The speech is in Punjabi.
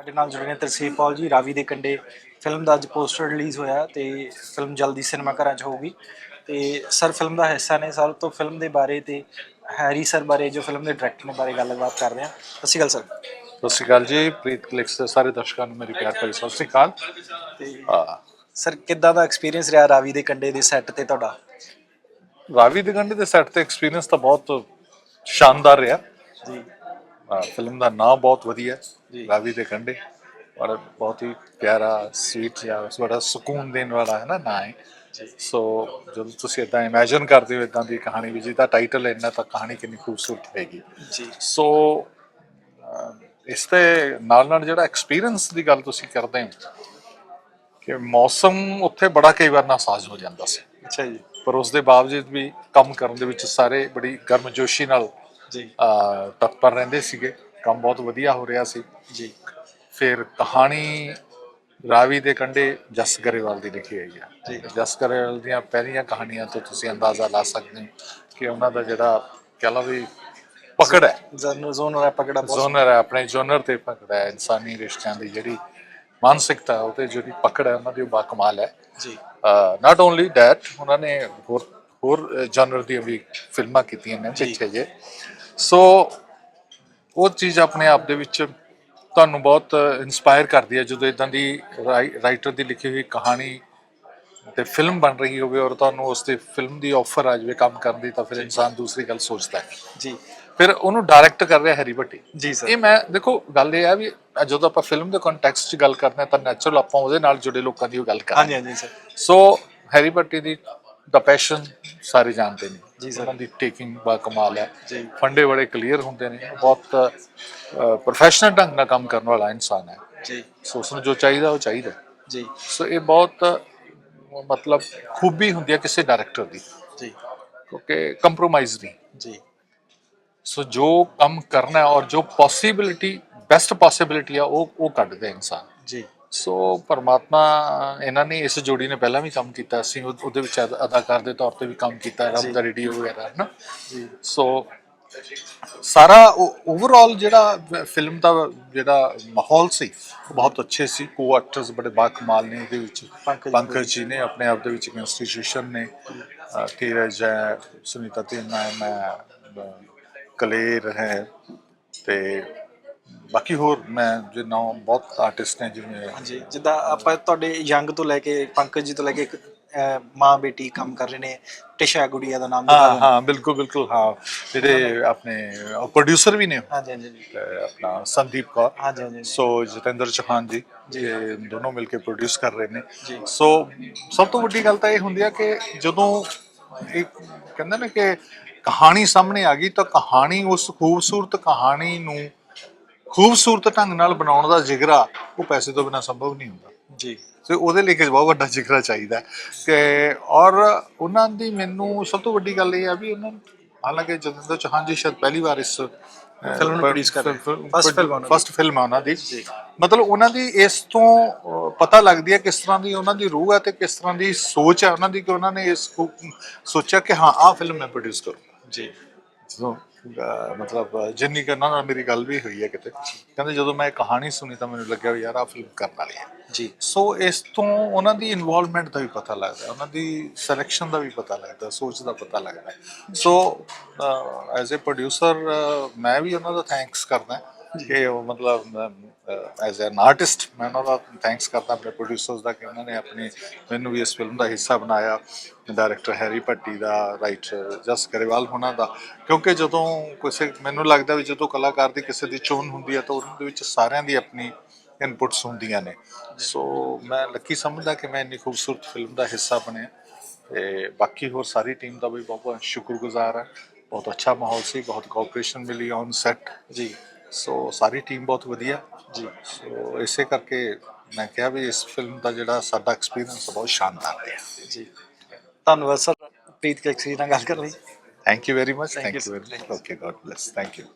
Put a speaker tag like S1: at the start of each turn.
S1: ਸਾਡੇ ਨਾਲ ਜੁੜੇ ਨੇ ਤਰਸੀਰ ਪੌਲ ਜੀ ਰਾਵੀ ਦੇ ਕੰਡੇ। ਫਿਲਮ ਦਾ ਅੱਜ ਪੋਸਟਰ ਰਿਲੀਜ਼ ਹੋਇਆ ਤੇ ਫਿਲਮ ਜਲਦੀ ਸਿਨੇਮਾ ਘਰਾਂ 'ਚ ਹੋਊਗੀ। ਤੇ ਸਰ ਫਿਲਮ ਦਾ ਹਿੱਸਾ ਨੇ ਸਰ ਤੋਂ ਫਿਲਮ ਦੇ ਬਾਰੇ ਤੇ ਹੈਰੀ ਸਰ ਬਾਰੇ ਜੋ ਫਿਲਮ ਦੇ ਡਾਇਰੈਕਟਰ ਨੇ ਬਾਰੇ ਗੱਲਬਾਤ ਕਰਦੇ ਹਾਂ। ਸਤਿ ਸ਼੍ਰੀ ਅਕਾਲ ਸਰ।
S2: ਸਤਿ ਸ਼੍ਰੀ ਅਕਾਲ ਜੀ ਪ੍ਰੀਤ ਕਲਿਕਸ ਦੇ ਸਾਰੇ ਦਰਸ਼ਕਾਂ ਨੂੰ ਮੇਰੀ ਪਿਆਰ ਭਰੀ ਸਤਿ ਸ਼੍ਰੀ ਅਕਾਲ।
S1: ਸਰ ਕਿੱਦਾਂ ਦਾ ਐਕਸਪੀਰੀਅੰਸ ਰਿਹਾ ਰਾਵੀ ਦੇ ਕੰਡੇ ਦੇ ਸੈੱਟ ਤੇ ਤੁਹਾਡਾ?
S2: ਰਾਵੀ ਦੇ ਗੰਢੇ ਦੇ ਸੈੱਟ ਤੇ ਐਕਸਪੀਰੀਅੰਸ ਤਾਂ ਬਹੁਤ ਸ਼ਾਨਦਾਰ ਰਿਹਾ।
S1: ਜੀ।
S2: ਫਿਲਮ ਦਾ ਨਾਮ ਬਹੁਤ ਵਧੀਆ ਹੈ
S1: ਜੀ।
S2: ਰਾਵੀ ਦੇ ਕੰਢੇ। ਔਰ ਬਹੁਤ ਹੀ ਪਿਆਰਾ ਸਵੀਟ ਜਿਹਾ ਬੜਾ ਸਕੂਨ ਦੇਣ ਵਾਲਾ ਹੈ ਨਾ ਨਾਂ ਹੈ ਸੋ ਜਦੋਂ ਤੁਸੀਂ ਇਦਾਂ ਇਮੇਜਿਨ ਕਰਦੇ ਹੋ ਇਦਾਂ ਦੀ ਕਹਾਣੀ ਵੀ ਜਿਹਦਾ ਟਾਈਟਲ ਇੰਨਾ ਤਾਂ ਕਹਾਣੀ ਕਿੰਨੀ ਖੂਬਸੂਰਤ ਹੈਗੀ।
S1: ਜੀ।
S2: ਸੋ ਇਸ ਤੇ ਨਾਲ ਨਾਲ ਜਿਹੜਾ ਐਕਸਪੀਰੀਅੰਸ ਦੀ ਗੱਲ ਤੁਸੀਂ ਕਰਦੇ ਹੋ ਕਿ ਮੌਸਮ ਉੱਥੇ ਬੜਾ ਕਈ ਵਾਰ ਨਾਸਾਜ਼ ਹੋ ਜਾਂਦਾ ਸੀ।
S1: ਅੱਛਾ ਜੀ।
S2: ਪਰ ਉਸ ਦੇ ਬਾਵਜੂਦ ਵੀ ਕੰਮ ਕਰਨ ਦੇ ਵਿੱਚ ਸਾਰੇ ਬੜੀ ਗਰਮਜੋਸ਼ੀ ਨਾਲ
S1: ਜੀ
S2: ਤਤਪਰ ਰਹਿੰਦੇ ਸੀਗੇ। ਕੰਮ ਬਹੁਤ ਵਧੀਆ ਹੋ ਰਿਹਾ ਸੀ।
S1: ਜੀ।
S2: ਫਿਰ ਕਹਾਣੀ ਰਾਵੀ ਦੇ ਕੰਢੇ ਜਸ ਗਰੇਵਾਲ ਦੀ ਲਿਖੀ ਹੋਈ। ਹੈ ਜਸ ਗਰੇਵਾਲ ਦੀਆਂ ਪਹਿਲੀਆਂ ਕਹਾਣੀਆਂ ਤੋਂ ਤੁਸੀਂ ਅੰਦਾਜ਼ਾ ਲਾ ਸਕਦੇ ਹੋ ਕਿ ਉਹਨਾਂ ਦਾ ਜਿਹੜਾ ਕਹਿ ਲਓ ਵੀ ਪਕੜ ਹੈ।
S1: ਜ਼ਨ ਜ਼ੋਨ ਦਾ ਪਕੜਾ
S2: ਜ਼ੋਨਰ ਹੈ ਆਪਣੇ ਜ਼ੋਨਰ ਤੇ ਪਕੜ ਹੈ। ਇਨਸਾਨੀ ਰਿਸ਼ਤਿਆਂ ਦੀ ਜਿਹੜੀ ਮਾਨਸਿਕਤਾ ਉਹ ਤੇ ਜਿਹੜੀ ਪਕੜ ਹੈ ਉਹਨਾਂ ਦੀ ਉਹ ਬਾਕਮਾਲ ਹੈ।
S1: ਜੀ।
S2: ਨਾਟ ਓਨਲੀ ਦੈਟ ਉਹਨਾਂ ਨੇ ਹੋਰ ਹੋਰ ਜਨਰ ਦੀਆਂ ਵੀ ਫਿਲਮਾਂ ਕੀਤੀਆਂ ਨੇ ਪਿੱਛੇ ਜੇ। ਸੋ ਉਹ ਚੀਜ਼ ਆਪਣੇ ਆਪ ਦੇ ਵਿੱਚ ਤੁਹਾਨੂੰ ਬਹੁਤ ਇਨਸਪਾਇਰ ਕਰਦੀ ਹੈ ਜਦੋਂ ਇਦਾਂ ਦੀ ਰਾਈਟਰ ਦੀ ਲਿਖੀ ਹੋਈ ਕਹਾਣੀ ਤੇ ਫਿਲਮ ਬਣ ਰਹੀ ਹੋਵੇ ਔਰ ਤੁਹਾਨੂੰ ਉਸ ਤੇ ਫਿਲਮ ਦੀ ਆਫਰ ਆ ਜਾਵੇ ਕੰਮ ਕਰਨ ਦੀ ਤਾਂ ਫਿਰ ਇਨਸਾਨ ਦੂਸਰੀ ਗੱਲ ਸੋਚਦਾ ਹੈ।
S1: ਜੀ।
S2: ਫਿਰ ਉਹਨੂੰ ਡਾਇਰੈਕਟ ਕਰ ਰਿਹਾ ਹੈਰੀ ਭੱਟੀ।
S1: ਜੀ ਸਰ
S2: ਇਹ ਮੈਂ ਦੇਖੋ ਗੱਲ ਇਹ ਆ ਵੀ ਜਦੋਂ ਆਪਾਂ ਫਿਲਮ ਦੇ ਕੰਟੈਕਸਟ 'ਚ ਗੱਲ ਕਰਦੇ ਹਾਂ ਤਾਂ ਨੈਚੁਰਲ ਆਪਾਂ ਉਹਦੇ ਨਾਲ ਜੁੜੇ ਲੋਕਾਂ ਦੀ ਗੱਲ
S1: ਹਾਂਜੀ
S2: ਕਰਾਂਗੇ।
S1: ਹਾਂਜੀ ਸਰ
S2: ਸੋ ਹੈਰੀ ਭੱਟੀ ਦੀ ਦਾ ਪੈਸ਼ਨ ਸਾਰੇ ਜਾਣਦੇ ਨੇ।
S1: ਜੀ ਸਰ।
S2: ਉਹਨਾਂ ਦੀ ਟੇਕਿੰਗ ਬਾ ਕਮਾਲ ਹੈ। ਫੰਡੇ ਬੜੇ ਕਲੀਅਰ ਹੁੰਦੇ ਨੇ। ਬਹੁਤ ਪ੍ਰੋਫੈਸ਼ਨਲ ਢੰਗ ਨਾਲ ਕੰਮ ਕਰਨ ਵਾਲਾ ਇਨਸਾਨ ਹੈ।
S1: ਜੀ।
S2: ਸੋ ਉਸ ਨੂੰ ਜੋ ਚਾਹੀਦਾ ਉਹ ਚਾਹੀਦਾ
S1: ਜੀ।
S2: ਸੋ ਇਹ ਬਹੁਤ ਮਤਲਬ ਖੂਬੀ ਹੁੰਦੀ ਹੈ ਕਿਸੇ ਡਾਇਰੈਕਟਰ ਦੀ।
S1: ਜੀ।
S2: ਕਿਉਂਕਿ ਕੰਪਰੋਮਾਈਜ਼ ਨਹੀਂ
S1: ਜੀ।
S2: ਸੋ ਜੋ ਕੰਮ ਕਰਨਾ ਹੈ ਔਰ ਜੋ ਪੋਸਿਬਿਲਿਟੀ ਬੈਸਟ ਪੋਸਿਬਿਲਿਟੀ ਆ ਉਹ ਉਹ ਕੱਢਦਾ ਇਨਸਾਨ।
S1: ਜੀ।
S2: ਸੋ ਪਰਮਾਤਮਾ ਇਹਨਾਂ ਨੇ ਇਸ ਜੋੜੀ ਨੇ ਪਹਿਲਾਂ ਵੀ ਕੰਮ ਕੀਤਾ ਸੀ ਉਹ- ਉਹਦੇ ਵਿੱਚ ਅਦ- ਅਦਾਕਾਰ ਦੇ ਤੌਰ ਤੇ ਵੀ ਕੰਮ ਕੀਤਾ ਰੱਬ ਦਾ ਰੇਡੀਓ ਵਗੈਰਾ ਹੈ ਨਾ ਸੋ ਸਾਰਾ ਓਵਰਆਲ ਜਿਹੜਾ ਫਿਲਮ ਦਾ ਜਿਹੜਾ ਮਾਹੌਲ ਸੀ ਉਹ ਬਹੁਤ ਅੱਛੇ ਸੀ। ਕੋ ਐਕਟਰਸ ਬੜੇ ਬਾਕਮਾਲ ਨੇ ਉਹਦੇ ਵਿੱਚ।
S1: ਪੰਕਜ
S2: ਜੀ। ਨੇ ਆਪਣੇ ਆਪ ਦੇ ਵਿੱਚ ਇੱਕ ਇੰਸਟੀਟਿਊਸ਼ਨ ਨੇ। ਧੀਰਜ ਹੈ ਸੁਨੀਤਾ ਤਿੰਨਾ ਮੈਂ ਕਲੇਰ ਹੈ ਤੇ ਬਾਕੀ ਹੋਰ ਮੈਂ ਜੇ ਨਾਮ ਬਹੁਤ ਆਰਟਿਸਟ ਨੇ ਜਿਵੇਂ
S1: ਹਾਂਜੀ ਜਿੱਦਾਂ ਆਪਾਂ ਤੁਹਾਡੇ ਯੰਗ ਤੋਂ ਲੈ ਕੇ ਪੰਕਜ ਜੀ ਤੋਂ ਲੈ ਕੇ ਇੱਕ ਅਹ, ਮਾਂ ਬੇਟੀ ਕੰਮ ਕਰ ਰਹੇ ਨੇ ਟਿਸ਼ਾ ਗੁੜੀਆ ਦਾ ਨਾਮ
S2: ਹਾਂ
S1: ਦਿੱਤਾ
S2: ਹਾਂ ਬਿਲਕੁਲ ਬਿਲਕੁਲ ਹਾਂ। ਜਿਹੜੇ ਆਪਣੇ ਪ੍ਰੋਡਿਊਸਰ ਵੀ ਨੇ।
S1: ਹਾਂਜੀ ਹਾਂਜੀ
S2: ਆਪਣਾ ਸੰਦੀਪ ਕੌਰ।
S1: ਹਾਂਜੀ ਹਾਂਜੀ।
S2: ਸੋ ਜਤਿੰਦਰ ਚੌਹਾਨ ਜੀ ਇਹ ਦੋਨੋਂ ਮਿਲ ਕੇ ਪ੍ਰੋਡਿਊਸ ਕਰ ਰਹੇ ਨੇ।
S1: ਜੀ।
S2: ਸੋ ਸਭ ਤੋਂ ਵੱਡੀ ਗੱਲ ਤਾਂ ਇਹ ਹੁੰਦੀ ਆ ਕਿ ਜਦੋਂ ਇੱਕ ਕਹਿੰਦੇ ਨੇ ਕਿ ਕਹਾਣੀ ਸਾਹਮਣੇ ਆ ਗਈ ਤਾਂ ਕਹਾਣੀ ਉਸ ਖੂਬਸੂਰਤ ਕਹਾਣੀ ਨੂੰ ਖੂਬਸੂਰਤ ਢੰਗ ਨਾਲ ਬਣਾਉਣ ਦਾ ਜਿਗਰਾ ਉਹ ਪੈਸੇ ਤੋਂ ਬਿਨਾ ਸੰਭਵ ਨਹੀਂ ਹੁੰਦਾ।
S1: ਜੀ।
S2: ਤੇ ਉਹਦੇ ਲਈ ਬਹੁਤ ਵੱਡਾ ਜਿਗਰਾ ਚਾਹੀਦਾ ਕਿ ਔਰ ਉਹਨਾਂ ਦੀ ਮੈਨੂੰ ਸਭ ਤੋਂ ਵੱਡੀ ਗੱਲ ਇਹ ਆ ਵੀ ਉਹਨਾਂ ਹਾਲਾਂਕਿ ਜਤਿੰਦਰ ਚੌਹਾਨ ਜੀ ਸ਼ਾਇਦ ਪਹਿਲੀ ਵਾਰ ਇਸ
S1: ਨੂੰ ਕਰ ਰਹੇ। ਉਹਨਾਂ ਦੀ।
S2: ਫਸਟ ਫਿਲਮ ਉਹਨਾਂ ਦੀ। ਮਤਲਬ ਉਹਨਾਂ ਦੀ ਇਸ ਤੋਂ ਪਤਾ ਲੱਗਦੀ ਹੈ ਕਿਸ ਤਰ੍ਹਾਂ ਦੀ ਉਹਨਾਂ ਦੀ ਰੂਹ ਹੈ ਤੇ ਕਿਸ ਤਰ੍ਹਾਂ ਦੀ ਸੋਚ ਹੈ ਉਹਨਾਂ ਦੀ ਕਿ ਉਹਨਾਂ ਨੇ ਇਸ ਸੋਚਿਆ ਕਿ ਹਾਂ ਆਹ ਫਿਲਮ ਮੈਂ ਪ੍ਰੋਡਿਊਸ ਕਰੂੰਗਾ।
S1: ਜੀ।
S2: ਅਹ, ਮਤਲਬ ਜਿੰਨੀ ਕਰਨਾ ਨਾਲ ਮੇਰੀ ਗੱਲ ਵੀ ਹੋਈ ਹੈ ਕਿਤੇ ਕਹਿੰਦੇ ਜਦੋਂ ਮੈਂ ਕਹਾਣੀ ਸੁਣੀ ਤਾਂ ਮੈਨੂੰ ਲੱਗਿਆ ਵੀ ਯਾਰ ਆਹ ਫਿਲਮ ਕਰਨ ਵਾਲੀ ਹੈ।
S1: ਜੀ।
S2: ਸੋ ਇਸ ਤੋਂ ਉਹਨਾਂ ਦੀ ਇਨਵੋਲਵਮੈਂਟ ਦਾ ਵੀ ਪਤਾ ਲੱਗਦਾ ਉਹਨਾਂ ਦੀ ਸਿਲੈਕਸ਼ਨ ਦਾ ਵੀ ਪਤਾ ਲੱਗਦਾ ਸੋਚ ਦਾ ਪਤਾ ਲੱਗਦਾ। ਸੋ ਐਜ਼ ਅ ਪ੍ਰੋਡਿਊਸਰ ਮੈਂ ਵੀ ਉਹਨਾਂ ਦਾ ਥੈਂਕਸ ਕਰਦਾ ਕਿ ਉਹ ਮਤਲਬ ਐਜ਼ ਐਨ ਆਰਟਿਸਟ ਮੈਂ ਉਹਨਾਂ ਦਾ ਥੈਂਕਸ ਕਰਦਾ, ਆਪਣੇ ਪ੍ਰੋਡਿਊਸਰਸ ਦਾ, ਕਿ ਉਹਨਾਂ ਨੇ ਆਪਣੀ ਮੈਨੂੰ ਵੀ ਇਸ ਫਿਲਮ ਦਾ ਹਿੱਸਾ ਬਣਾਇਆ ਡਾਇਰੈਕਟਰ ਹੈਰੀ ਭੱਟੀ ਦਾ ਰਾਈਟਰ ਜਸ ਗਰੇਵਾਲ ਹੋਣਾ ਦਾ। ਕਿਉਂਕਿ ਜਦੋਂ ਕਿਸੇ, ਮੈਨੂੰ ਲੱਗਦਾ ਵੀ ਜਦੋਂ ਕਲਾਕਾਰ ਦੀ ਕਿਸੇ ਦੀ ਚੋਣ ਹੁੰਦੀ ਹੈ, ਤਾਂ ਉਹਨਾਂ ਦੇ ਵਿੱਚ ਸਾਰਿਆਂ ਦੀ ਆਪਣੀ ਇਨਪੁਟਸ ਹੁੰਦੀਆਂ ਨੇ। ਸੋ ਮੈਂ ਲੱਕੀ ਸਮਝਦਾ ਕਿ ਮੈਂ ਇੰਨੀ ਖੂਬਸੂਰਤ ਫਿਲਮ ਦਾ ਹਿੱਸਾ ਬਣਿਆ, ਤੇ ਬਾਕੀ ਹੋਰ ਸਾਰੀ ਟੀਮ ਦਾ ਵੀ ਬਹੁਤ ਬਹੁਤ ਸ਼ੁਕਰਗੁਜ਼ਾਰ ਹਾਂ। ਬਹੁਤ ਅੱਛਾ ਮਾਹੌਲ ਸੀ, ਬਹੁਤ ਕੋਆਪਰੇਸ਼ਨ ਮਿਲੀ ਔਨ ਸੈਟ
S1: ਜੀ।
S2: ਸੋ ਸਾਰੀ ਟੀਮ ਬਹੁਤ ਵਧੀਆ।
S1: ਜੀ।
S2: ਸੋ ਇਸੇ ਕਰਕੇ ਮੈਂ ਕਿਹਾ ਵੀ ਇਸ ਫਿਲਮ ਦਾ ਜਿਹੜਾ ਸਾਡਾ ਐਕਸਪੀਰੀਅੰਸ ਬਹੁਤ ਸ਼ਾਨਦਾਰ ਰਿਹਾ।
S1: ਜੀ। ਧੰਨਵਾਦ ਸਰ ਪ੍ਰੀਤ ਕਲਕਸੀ ਨਾਲ ਗੱਲ ਕਰ ਲਈ।
S2: Thank you very much thank you okay god bless thank you